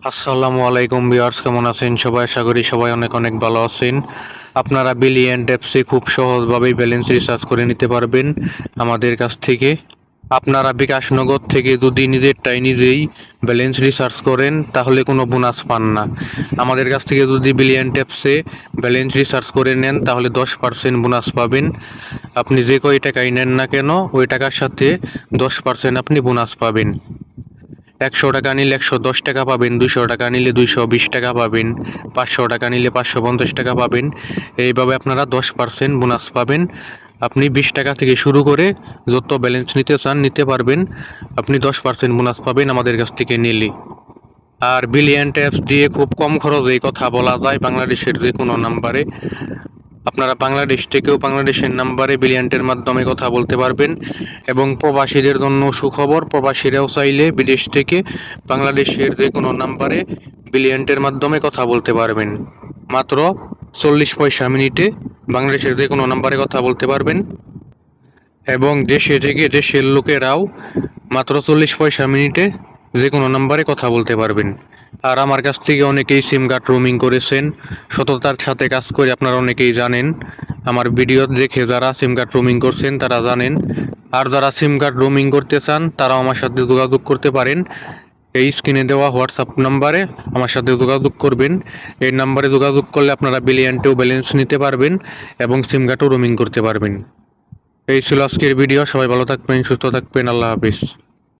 আসসালামু আলাইকুম বিয়ার্স কেমন আছেন সবাই? আশা করি সবাই অনেক অনেক ভালো আছেন। আপনারা বিলিয়ন ট্যাপসে খুব সহজভাবেই ব্যালেন্স রিচার্জ করে নিতে পারবেন আমাদের কাছ থেকে। আপনারা বিকাশনগর থেকে যদি নিজেরটাই নিজেই ব্যালেন্স রিচার্জ করেন, তাহলে কোনো বোনাস পান না। আমাদের কাছ থেকে যদি বিলিয়ন ট্যাপসে ব্যালেন্স রিচার্জ করে নেন, তাহলে দশ পার্সেন্ট বোনাস পাবেন। আপনি যে কয় টাকাই নেন না কেন, ওই টাকার সাথে দশ পার্সেন্ট আপনি বোনাস পাবেন। একশো টাকা নিলে একশো দশ টাকা পাবেন দুশো টাকা নিলে দুইশো বিশ টাকা পাবেন, পাঁচশো টাকা নিলে পাঁচশো পঞ্চাশ টাকা পাবেন। এইভাবে আপনারা দশ পার্সেন্ট বোনাস পাবেন। আপনি বিশ টাকা থেকে শুরু করে যত ব্যালেন্স নিতে চান নিতে পারবেন। আপনি দশ পার্সেন্ট বোনাস পাবেন আমাদের কাছ থেকে নিলে। আর বিলিয়ন ট্যাপস দিয়ে খুব কম খরচে কথা বলা যায় বাংলাদেশের যে কোনো নাম্বারে আপনারা বাংলাদেশ থেকেও বাংলাদেশের নাম্বারে বিলিয়ন্টের মাধ্যমে কথা বলতে পারবেন। এবং প্রবাসীদের জন্য সুখবর, প্রবাসীরাও চাইলে বিদেশ থেকে বাংলাদেশের যে কোনো নাম্বারে বিলিয়ন্টের মাধ্যমে কথা বলতে পারবেন। মাত্র চল্লিশ পয়সা মিনিটে বাংলাদেশের যে কোনো নাম্বারে কথা বলতে পারবেন। এবং দেশে থেকে দেশের লোকেরাও মাত্র চল্লিশ পয়সা মিনিটে যে কোনো নাম্বারে কথা বলতে পারবেন। আর আমার কাছ থেকে অনেকেই সিম কার্ড রোমিং করেছেন। সততার সাথে কাজ করে আপনারা অনেকেই জানেন। আমার ভিডিও দেখে যারা সিম কার্ড রোমিং করছেন, তারা জানেন। আর যারা সিম কার্ড রোমিং করতে চান, তারাও আমার সাথে যোগাযোগ করতে পারেন। এই স্ক্রিনে দেওয়া হোয়াটসঅ্যাপ নাম্বারে আমার সাথে যোগাযোগ করবেন। এই নাম্বারে যোগাযোগ করলে আপনারা বিলিয়নটেও ব্যালেন্স নিতে পারবেন এবং সিম কার্ডও রোমিং করতে পারবেন। এই ছিল আজকের ভিডিও সবাই ভালো থাকবেন, সুস্থ থাকবেন। আল্লাহ হাফিজ।